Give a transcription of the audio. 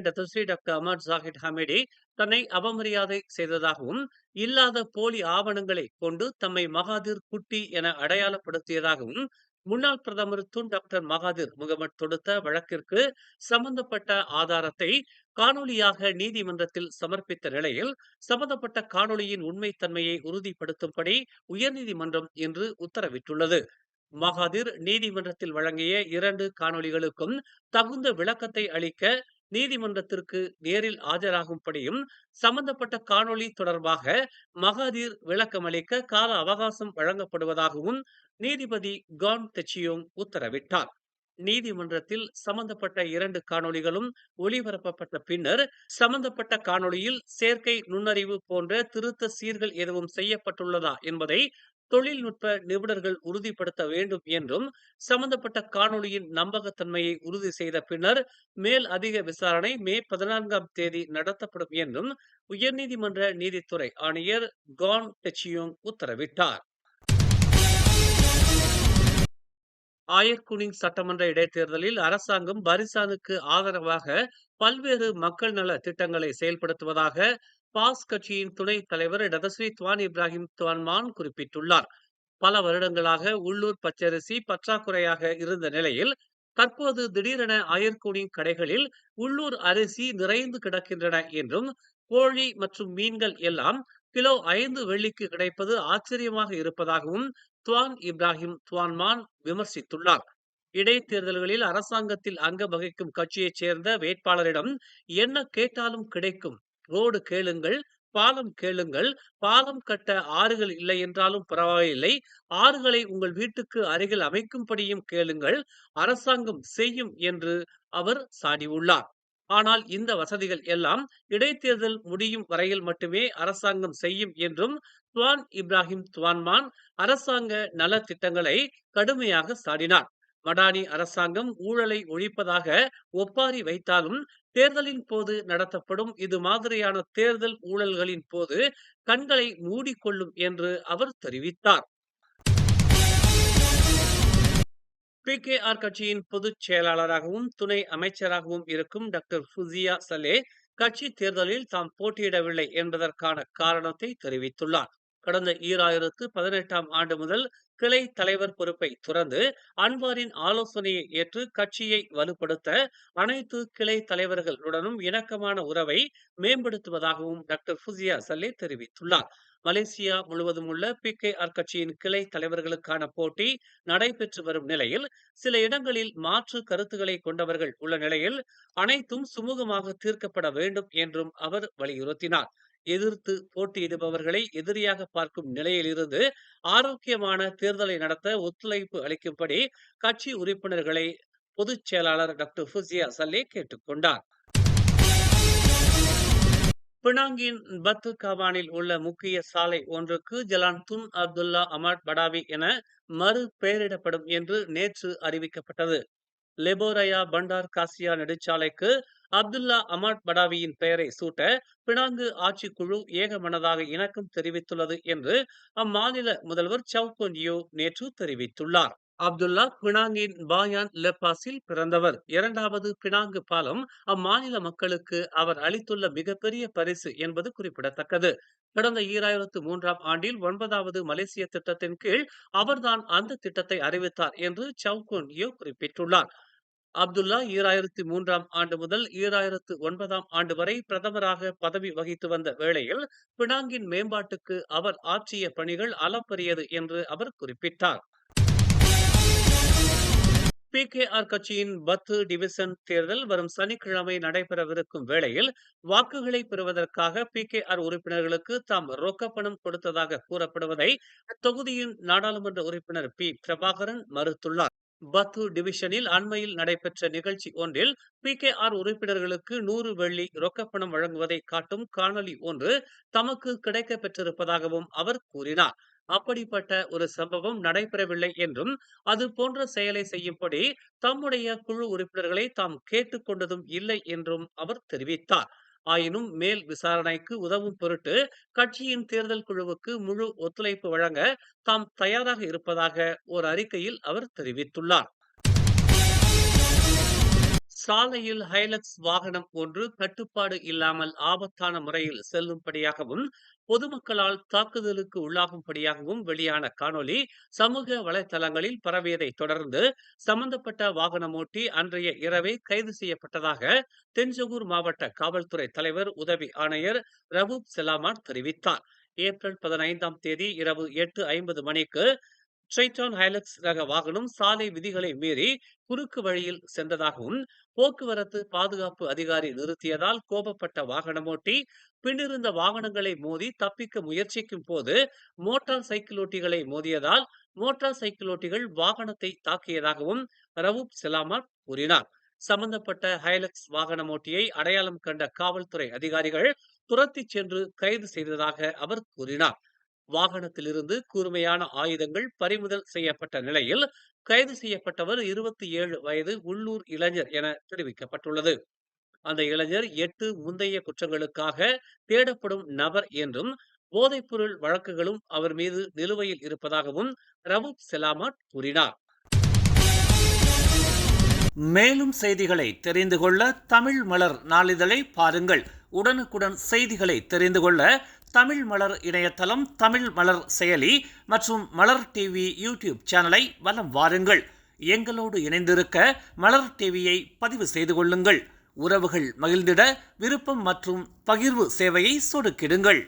இந்த Datuk Seri doctor Ahmad ஜாகிர் Hamidi தன்னை அவமரியாதை செய்ததாகவும் இல்லாத போலி ஆவணங்களை கொண்டு தம்மை மகாதிர் குட்டி என அடையாளப்படுத்தியதாகவும் முன்னாள் பிரதமர் துன் டாக்டர் மகாதிர் முகமது தொடுத்த வழக்கிற்கு சம்பந்தப்பட்ட ஆதாரத்தை காணொலியாக நீதிமன்றத்தில் சமர்ப்பித்த நிலையில் சம்பந்தப்பட்ட காணொலியின் உண்மைத்தன்மையை உறுதிப்படுத்தும்படி உயர்நீதிமன்றம் இன்று உத்தரவிட்டுள்ளது. மகாதிர் நீதிமன்றத்தில் வழங்கிய இரண்டு காணொலிகளுக்கும் தகுந்த விளக்கத்தை அளிக்க நீதிமன்றத்திற்கு நேரில் ஆஜராகும்படியும் சம்பந்தப்பட்ட காணொளி தொடர்பாக மகாதீர் விளக்கமளிக்க கால அவகாசம் வழங்கப்படுவதாகவும் நீதிபதி கான் தெச்சியோங் உத்தரவிட்டார். நீதிமன்றத்தில் சம்பந்தப்பட்ட இரண்டு காணொளிகளும் ஒளிபரப்பப்பட்ட பின்னர் சம்பந்தப்பட்ட காணொளியில் செயற்கை நுண்ணறிவு போன்ற திருத்த சீர்கள் எதுவும் செய்யப்பட்டுள்ளதா என்பதை தொழில்நுட்ப நிபுணர்கள் உறுதிப்படுத்த வேண்டும் என்றும் சம்பந்தப்பட்ட காணொலியின் நம்பகத்தன்மையை உறுதி செய்த பின்னர் மேல் அதிக விசாரணை மே பதினான்காம் தேதி நடத்தப்படும் என்றும் உயர்நீதிமன்ற நீதித்துறை ஆணையர் கான் டெச்சியோங் உத்தரவிட்டார். ஆயர்குனிங் சட்டமன்ற இடைத்தேர்தலில் அரசாங்கம் பரிசானுக்கு ஆதரவாக பல்வேறு மக்கள் நல திட்டங்களை செயல்படுத்துவதாக பாஸ் கட்சியின் துணைத் தலைவர் டதஸ்ரீ துவான் இப்ராஹிம் துவான்மான் குறிப்பிட்டுள்ளார். பல வருடங்களாக உள்ளூர் பச்சரிசி பற்றாக்குறையாக இருந்த நிலையில் தற்போது திடீரென அயர்கூனின் கடைகளில் உள்ளூர் அரிசி நிறைந்து கிடக்கின்றன என்றும் கோழி மற்றும் மீன்கள் எல்லாம் கிலோ ஐந்து வெள்ளிக்கு கிடைப்பது ஆச்சரியமாக இருப்பதாகவும் துவான் இப்ராஹிம் துவான்மான் விமர்சித்துள்ளார். இடைத்தேர்தல்களில் அரசாங்கத்தில் அங்க வகிக்கும் கட்சியைச் சேர்ந்த வேட்பாளரிடம் என்ன கேட்டாலும் கிடைக்கும் ரோடு கேளுங்கள் பாலம் கேளுங்கள். பாலம் கட்ட ஆறுகள் இல்லை என்றாலும் பரவாயில்லை. ஆறுகளை உங்கள் வீட்டுக்கு அருகில் அமைக்கும்படியும் கேளுங்கள். அரசாங்கம் செய்யும் என்று அவர் சாடியுள்ளார். ஆனால் இந்த வசதிகள் எல்லாம் இடைத்தேர்தல் முடியும் வரையில் மட்டுமே அரசாங்கம் செய்யும் என்றும் துவான் இப்ராஹிம் துவான்மான் அரசாங்க நல திட்டங்களை கடுமையாக சாடினார். வடானி அரசாங்கம் ஊழலை ஒழிப்பதாக ஒப்பாரி வைத்தாலும் தேர்தலின் போது நடத்தப்படும் இது மாதிரியான தேர்தல் ஊழல்களின் போது கண்களை மூடிக்கொள்ளும் என்று அவர் தெரிவித்தார். பி கே ஆர் கட்சியின் பொதுச் செயலாளராகவும் துணை அமைச்சராகவும் இருக்கும் டாக்டர் ஃபுசியா சலே கட்சி தேர்தலில் தாம் போட்டியிடவில்லை என்பதற்கான காரணத்தை தெரிவித்துள்ளார். கடந்த ஈராயிரத்து பதினெட்டாம் ஆண்டு முதல் கிளை தலைவர் பொறுப்பை துறந்து அன்வாரின் ஆலோசனையை ஏற்று கட்சியை வலுப்படுத்த அனைத்து கிளை தலைவர்களுடனும் இணக்கமான உறவை மேம்படுத்துவதாகவும் டாக்டர் ஃபுசியா சல்லே தெரிவித்துள்ளார். மலேசியா முழுவதும் உள்ள பி. கே. ஆர் கட்சியின் கிளை தலைவர்களுக்கான போட்டி நடைபெற்று வரும் நிலையில் சில இடங்களில் மாற்று கருத்துக்களை கொண்டவர்கள் உள்ள நிலையில் அனைத்தும் சுமூகமாக தீர்க்கப்பட வேண்டும் என்றும் அவர் வலியுறுத்தினார். எதிர்த்து போட்டியிடுபவர்களை எதிரியாக பார்க்கும் நிலையிலிருந்து ஆரோக்கியமான தேர்தலை நடத்த ஒத்துழைப்பு அளிக்கும்படி கட்சி உறுப்பினர்களை பொதுச் செயலாளர் டாக்டர் ஃபுசியா சல்லே கேட்டுக்கொண்டார் பினாங்கின் பத்து கவானில் உள்ள முக்கிய சாலை ஒன்றுக்கு Jalan Tun Abdullah Ahmad Badawi என மறு பெயரிடப்படும் என்று நேற்று அறிவிக்கப்பட்டது. லெபோரயா பண்டார் காசியா நெடுச்சாலைக்கு அப்துல்லா அமாட் படாவியின் பெயரை சூட்ட பினாங்கு ஆட்சிக்குழு ஏகமனதாக இணக்கம் தெரிவித்துள்ளது என்று அம்மாநில முதல்வர் சவுகொன்யோ நேற்று தெரிவித்துள்ளார். அப்துல்லா பினாங்கின் பாயான் லெப்பாஸில் பிறந்தவர். இரண்டாவது பினாங்கு பாலம் அம்மாநில மக்களுக்கு அவர் அளித்துள்ள மிகப்பெரிய பரிசு என்பது குறிப்பிடத்தக்கது. கடந்த ஈராயிரத்து மூன்றாம் ஆண்டில் ஒன்பதாவது மலேசிய திட்டத்தின் கீழ் அவர்தான் அந்த திட்டத்தை அறிவித்தார் என்று சவுகொன்யோ குறிப்பிட்டுள்ளார். அப்துல்லா ஈராயிரத்தி மூன்றாம் ஆண்டு முதல் ஈராயிரத்து ஒன்பதாம் ஆண்டு வரை பிரதமராக பதவி வகித்து வந்த வேளையில் பினாங்கின் மேம்பாட்டுக்கு அவர் ஆற்றிய பணிகள் அளப்பரியது என்று அவர் குறிப்பிட்டார். பி கே ஆர் கட்சியின் பத்து டிவிசன் தேர்தல் வரும் சனிக்கிழமை நடைபெறவிருக்கும் வேளையில் வாக்குகளை பெறுவதற்காக பி கே ஆர் உறுப்பினர்களுக்கு தாம் ரொக்கப்பணம் கொடுத்ததாக கூறப்படுவதை அத்தொகுதியின் நாடாளுமன்ற உறுப்பினர் பி பிரபாகரன் மறுத்துள்ளார். பத்து டிவிஷனில் அண்மையில் நடைபெற்ற நிகழ்ச்சி ஒன்றில் பி கே ஆர் உறுப்பினர்களுக்கு நூறு வெள்ளி ரொக்கப்பணம் வழங்குவதை காட்டும் காணொலி ஒன்று தமக்கு கிடைக்க பெற்றிருப்பதாகவும் அவர் கூறினார். அப்படிப்பட்ட ஒரு சம்பவம் நடைபெறவில்லை என்றும் அது போன்ற செயலை செய்யும்படி தம்முடைய குழு உறுப்பினர்களை தாம் கேட்டுக்கொண்டதும் இல்லை என்றும் அவர் தெரிவித்தார். ஆயினும் மேல் விசாரணைக்கு உதவும் பொருட்டு கட்சியின் தேர்தல் குழுவுக்கு முழு ஒத்துழைப்பு வழங்க தாம் தயாராக இருப்பதாக ஒரு அறிக்கையில் அவர் தெரிவித்துள்ளார். சாலையில் ஹைலக்ஸ் வாகனம் ஒன்று கட்டுப்பாடு இல்லாமல் ஆபத்தான முறையில் செல்லும்படியாகவும் பொதுமக்களால் தாக்குதலுக்கு உள்ளாகும்படியாகவும் வெளியான காணொளி சமூக வலைதளங்களில் பரவியதை தொடர்ந்து சம்பந்தப்பட்ட வாகனமோட்டி அன்றைய இரவே கைது செய்யப்பட்டதாக தென்ஜகூர் மாவட்ட காவல்துறை தலைவர் உதவி ஆணையர் ரவூப் செலாமான் தெரிவித்தார். ஏப்ரல் பதினைந்தாம் தேதி இரவு எட்டு ஐம்பது மணிக்கு ட்ரைட்டான் ஹைலக்ஸ் ரக வாகனம் சாலை விதிகளை மீறி குறுக்கு வழியில் சென்றதாகவும் போக்குவரத்து பாதுகாப்பு அதிகாரி நிறுத்தியதால் கோபப்பட்ட வாகனமோட்டி பின்னிருந்த வாகனங்களை மோதி தப்பிக்க முயற்சிக்கும் போது மோட்டார் சைக்கிளோட்டிகளை மோதியதால் மோட்டார் சைக்கிளோட்டிகள் வாகனத்தை தாக்கியதாகவும் ரவூப் செலாமார் கூறினார். சம்பந்தப்பட்ட ஹைலக்ஸ் வாகனமோட்டியை அடையாளம் கண்ட காவல்துறை அதிகாரிகள் துரத்திச் சென்று கைது செய்ததாக அவர் கூறினார். வாகனத்திலிருந்து கூர்மையான ஆயுதங்கள் பறிமுதல் செய்யப்பட்ட நிலையில் கைது செய்யப்பட்டவர் இருபத்தி ஏழு வயது உள்ளூர் இளைஞர் என தெரிவிக்கப்பட்டுள்ளது. அந்த இளைஞர் எட்டு முந்தைய குற்றங்களுக்காக தேடப்படும் நபர் என்றும் போதைப்பொருள் வழக்குகளும் அவர் மீது நிலுவையில் இருப்பதாகவும் ரவுப் செலாமாட் கூறினார். மேலும் செய்திகளை தெரிந்து கொள்ள தமிழ் மலர் நாளிதழை பாருங்கள். உடனுக்குடன் செய்திகளை தெரிந்து கொள்ள தமிழ் மலர் இணையதளம் தமிழ் மலர் செயலி மற்றும் மலர் டிவி யூடியூப் சேனலை வலம் வாருங்கள். எங்களோடு இணைந்திருக்க மலர் டிவியை பதிவு செய்து கொள்ளுங்கள். உறவுகள் மகிழ்ந்திட விருப்பம் மற்றும் பகிர்வு சேவையை சொடுக்கிடுங்கள்.